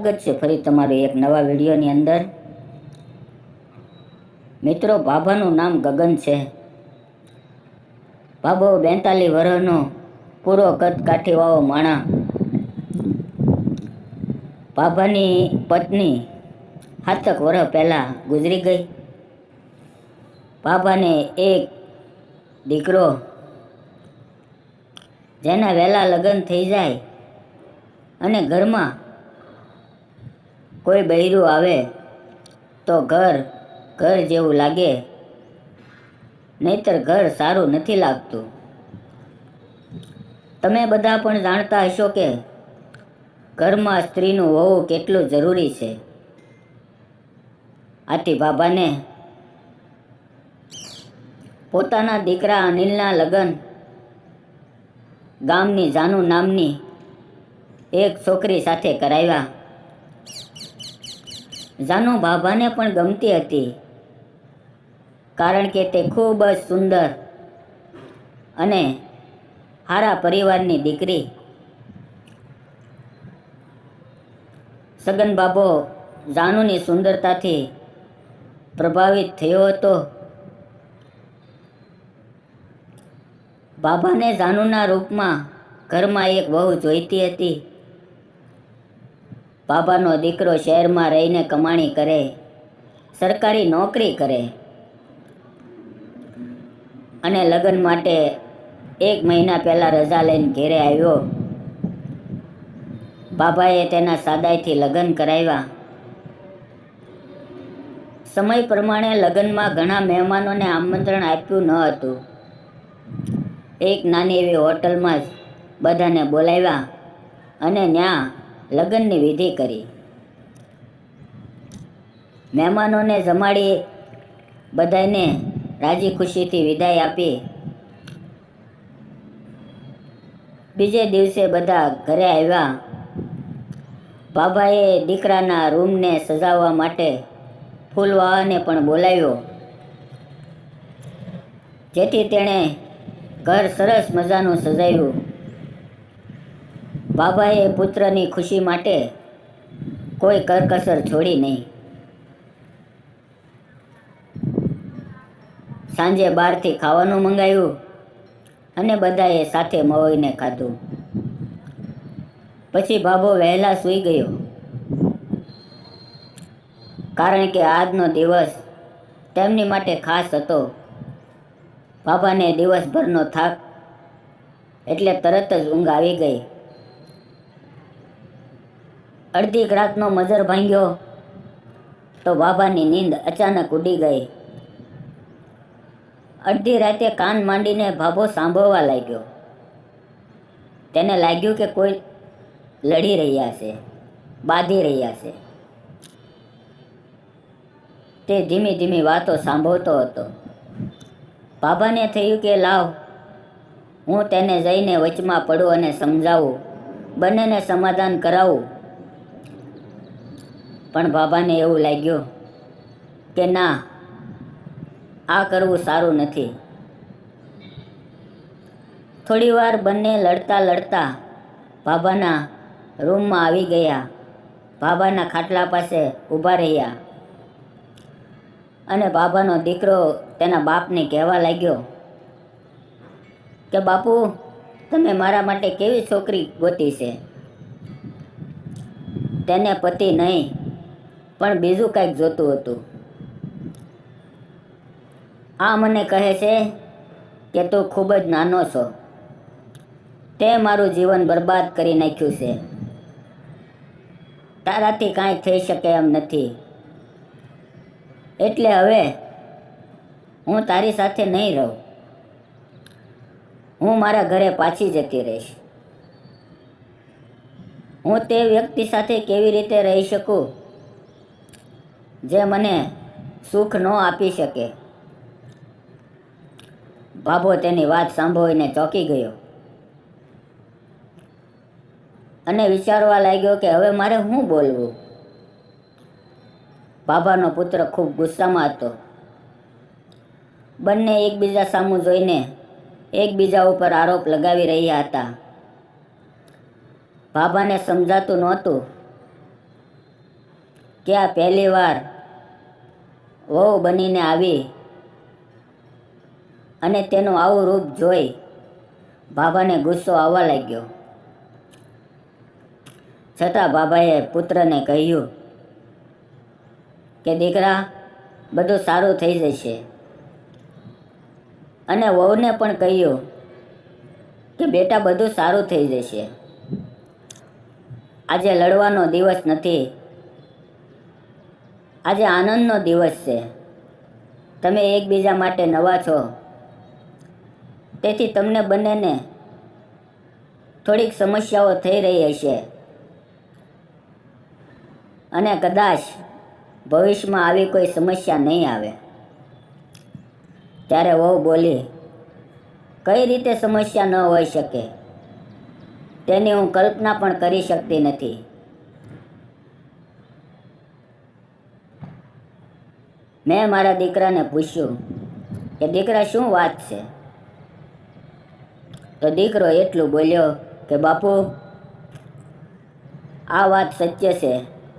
સ્વાગત છે ફરી તમારું એક નવા વિડીયોની અંદર. મિત્રો ભાભાનું નામ ગગન છે. ભાભો બેતાલીસ વર્ષનો પૂરો કદ કાઠીવાળો માણા ભાભાની પત્ની સાતક વર્ષ પહેલાં ગુજરી ગઈ. ભાભાને એક દીકરો જેના વહેલા લગ્ન થઈ જાય અને ઘરમાં કોઈ બૈરું આવે તો ઘર ઘર જેવું લાગે. નહીતર ઘર સારું નથી લાગતું. તમે બધા પણ જાણતા હશો કે ઘરમાં સ્ત્રીનું હોવું કેટલું જરૂરી છે. આથી બાબાને પોતાના દીકરા અનિલના લગ્ન ગામની જાનુ નામની એક છોકરી સાથે કરાવ્યા. જાનુ બાબાને પણ ગમતી હતી. કારણ કે તે ખૂબ જ સુંદર અને સારા પરિવારની દીકરી. સગન બાબો જાનુની સુંદરતાથી પ્રભાવિત થયો હતો. બાબાને જાનુના રૂપમાં ઘરમાં એક વહુ જોઈતી હતી. બાબાનો દીકરો શહેરમાં રહીને કમાણી કરે, સરકારી નોકરી કરે અને લગ્ન માટે એક મહિના પહેલાં રજા લઈને ઘેરે આવ્યો. બાબાએ તેના સાદાઈથી લગ્ન કરાવ્યા. સમય પ્રમાણે લગ્નમાં ઘણા મહેમાનોને આમંત્રણ આપ્યું ન હતું. એક નાની એવી હોટલમાં જ બધાને બોલાવ્યા અને ત્યાં લગ્નની વિધિ કરી. મહેમાનોને જમાડી બધાને રાજી ખુશીથી વિદાય આપી. બીજે દિવસે બધા ઘરે આવ્યા. બાબાએ દીકરાના રૂમને સજાવવા માટે ફૂલવાળાને પણ બોલાવ્યો. જેથી તેણે ઘર સરસ મજાનું સજાવ્યું. બાબાએ પુત્રની ખુશી માટે કોઈ કરકસર છોડી નહીં. સાંજે બહારથી ખાવાનું મંગાવ્યું અને બધાએ સાથે મવાઈને ખાધું. પછી બાબો વહેલા સૂઈ ગયો. કારણ કે આજનો દિવસ તેમની માટે ખાસ હતો. બાબાને દિવસભરનો થાક એટલે તરત જ ઊંઘ આવી ગઈ. અડધી રાતનો મજર ભાંગ્યો તો બાબાની નીંદ અચાનક ઉડી ગઈ. અડધી રાતે કાન માંડીને ભાભો સાંભળવા લાગ્યો. તેને લાગ્યું કે કોઈ લડી રહ્યા છે, બાંધી રહ્યા છે. તે ધીમી ધીમી વાતો સાંભળતો હતો. બાબાને થયું કે લાવ, હું તેને જઈને વચમાં પડું અને સમજાવું, બંનેને સમાધાન કરાવું. પણ બાબાને એવું લાગ્યું કે ના, આ કરવું સારું નથી. થોડીવાર બંને લડતા લડતા બાબાના રૂમમાં આવી ગયા. બાબાના ખાટલા પાસે ઊભા રહ્યા. અને બાબાનો દીકરો તેના બાપને કહેવા લાગ્યો કે બાપુ, તમે મારા માટે કેવી છોકરી ગોતી છે? તેને પતિ નહીં. પણ બીજું કંઈક જોતું હતું. આ મને કહે છે કે તું ખૂબ જ નાનો છો. તે મારું જીવન બરબાદ કરી નાખ્યું છે. તારાથી કાંઈ થઈ શકે એમ નથી. એટલે હવે હું તારી સાથે નહીં રહું. હું મારા ઘરે પાછી જતી રહીશ. હું તે વ્યક્તિ સાથે કેવી રીતે રહી શકું? જે મને સુખ ન આપી શકે. બાબો તેની વાત સાંભળીને ચોંકી ગયો. અને વિચારવા લાગ્યો કે હવે મારે શું બોલવું? બાબાનો પુત્ર ખૂબ ગુસ્સામાં હતો. બંને એકબીજા સામું જોઈને એકબીજા ઉપર આરોપ લગાવી રહ્યા હતા. બાબાને સમજાતું નહોતું કે આ પહેલી વાર વહુ બનીને આવી અને તેનું આવું રૂપ જોઈ બાબાને ગુસ્સો આવવા લાગ્યો. છતાં બાબાએ પુત્રને કહ્યું કે, દીકરા, બધું સારું થઈ જશે. અને વહુને પણ કહ્યું કે, બેટા, બધું સારું થઈ જશે. આજે લડવાનો દિવસ નથી. આજે આનંદનો દિવસ છે. તમે એકબીજા માટે નવા છો. તેથી તમને બંનેને થોડીક સમસ્યાઓ થઈ રહી હશે. અને કદાચ ભવિષ્યમાં આવી કોઈ સમસ્યા નહીં આવે. ત્યારે વહુ બોલી, કઈ રીતે સમસ્યા ન હોઈ શકે? તેની હું કલ્પના પણ કરી શકતી નથી. મેં મારા દીકરાને પૂછ્યું કે દીકરા શું વાત છે? તો દીકરો એટલું બોલ્યો કે, બાપુ, આ વાત સત્ય છે.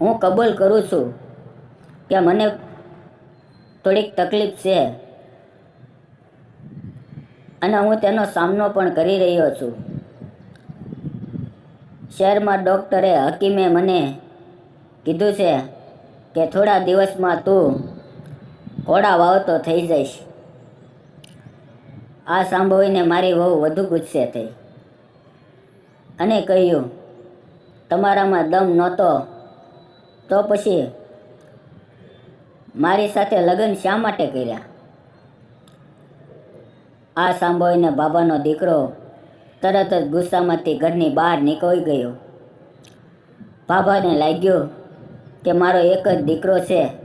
હું કબૂલ કરું છું કે મને થોડીક તકલીફ છે અને હું તેનો સામનો પણ કરી રહ્યો છું. શહેરમાં ડૉક્ટરે હકીમે મને કીધું છે કે, થોડા દિવસમાં તું ઘોડા વાવતો થઈ જઈશ. આ સાંભળીને મારી વહુ વધુ ગુસ્સે થઈ. અને કહ્યું, તમારામાં દમ નહોતો, તો પછી મારી સાથે લગ્ન શા માટે કર્યા? આ સાંભળીને બાબાનો દીકરો તરત જ ગુસ્સામાંથી ઘરની બહાર નીકળી ગયો. બાબાને લાગ્યું કે મારો એક જ દીકરો છે.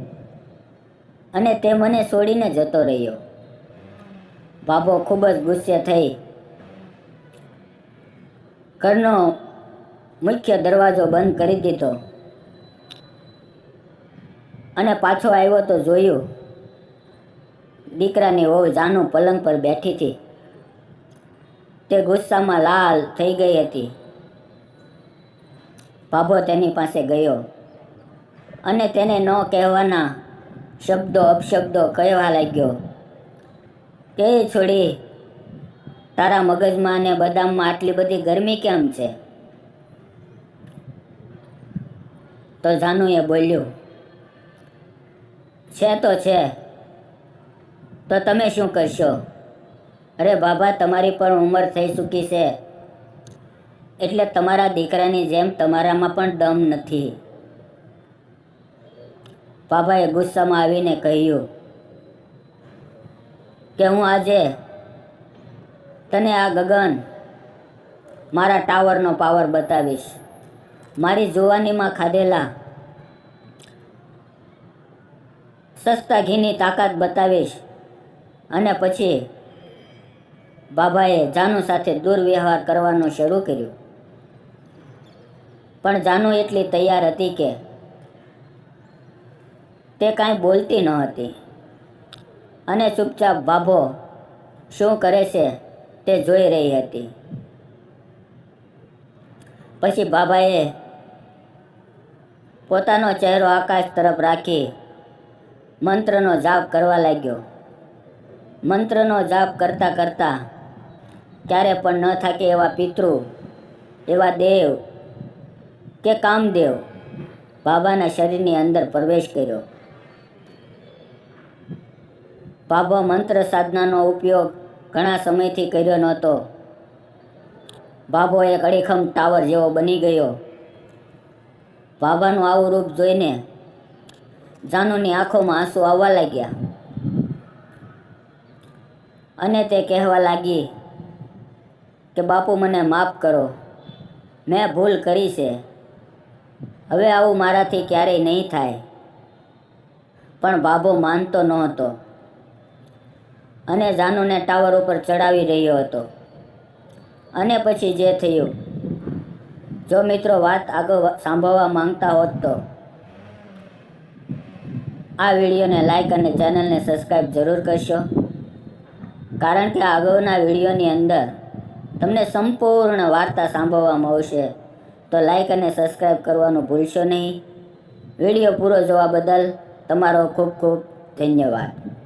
અને તે મને છોડીને જતો રહ્યો. બાબો ખૂબ જ ગુસ્સે થઈ. ઘરનો મુખ્ય દરવાજો બંધ કરી દીધો. અને પાછો આવ્યો તો જોયું, દીકરાની વહુ જાનું પલંગ પર બેઠી હતી. તે ગુસ્સામાં લાલ થઈ ગઈ હતી. ભાભો તેની પાસે ગયો અને તેને ન કહેવાના શબ્દો, અપશબ્દો કહેવા લાગ્યો. કે છોડી, તારા મગજમાં અને બદામમાં આટલી બધી ગરમી કેમ છે? તો જાનુએ બોલ્યું, છે તો છે. તો તમે શું કરશો? અરે બાબા, તમારી પણ ઉંમર થઈ ચૂકી છે. એટલે તમારા દીકરાની જેમ તમારામાં પણ દમ નથી. બાબાએ ગુસ્સામાં આવીને કહ્યું કે હું આજે તને આ ગગન મારા ટાવરનો પાવર બતાવીશ. મારી જુવાનીમાં ખાધેલા સસ્તા ઘીની તાકાત બતાવીશ અને પછી બાબાએ જાનુ સાથે દુર્વ્યવહાર કરવાનું શરૂ કર્યું. પણ જાનુ એટલી તૈયાર હતી કે તે કાંઈ બોલતી ન હતી. અને ચૂપચાપ બાભો શું કરે છે તે જોઈ રહી હતી. પછી બાબાએ પોતાનો ચહેરો આકાશ તરફ રાખી મંત્રનો જાપ કરવા લાગ્યો. મંત્રનો જાપ કરતાં કરતાં ક્યારે પણ ન થાકે એવા પિતૃ, એવા દેવ કે કામદેવ બાબાના શરીરની અંદર પ્રવેશ કર્યો. બાબા મંત્ર સાધનાનો ઉપયોગ ઘણા સમયથી કર્યો નહોતો. ભાભો એક અડીખમ ટાવર જેવો બની ગયો. ભાભાનું આવું રૂપ જોઈને જાનુની આંખોમાં આંસુ આવવા લાગ્યા. અને તે કહેવા લાગી કે, બાપુ, મને માફ કરો. મેં ભૂલ કરી છે. હવે આવું મારાથી ક્યારેય નહીં થાય. પણ બાબો માનતો નહોતો. અને જાનુને ટાવર ઉપર ચડાવી રહ્યો હતો. અને પછી જે થયું? જો મિત્રો વાત આગળ સાંભળવા માંગતા હોત તો. આ વિડીયોને લાઈક અને ચેનલને સબસ્ક્રાઈબ જરૂર કરશો. કારણ કે આગળના વિડીયોની અંદર તમને સંપૂર્ણ વાર્તા સાંભળવા મળશે. તો લાઈક અને સબસ્ક્રાઈબ કરવાનું ભૂલશો નહીં. વીડિયો પૂરો જોવા બદલ તમારો ખૂબ ખૂબ ધન્યવાદ.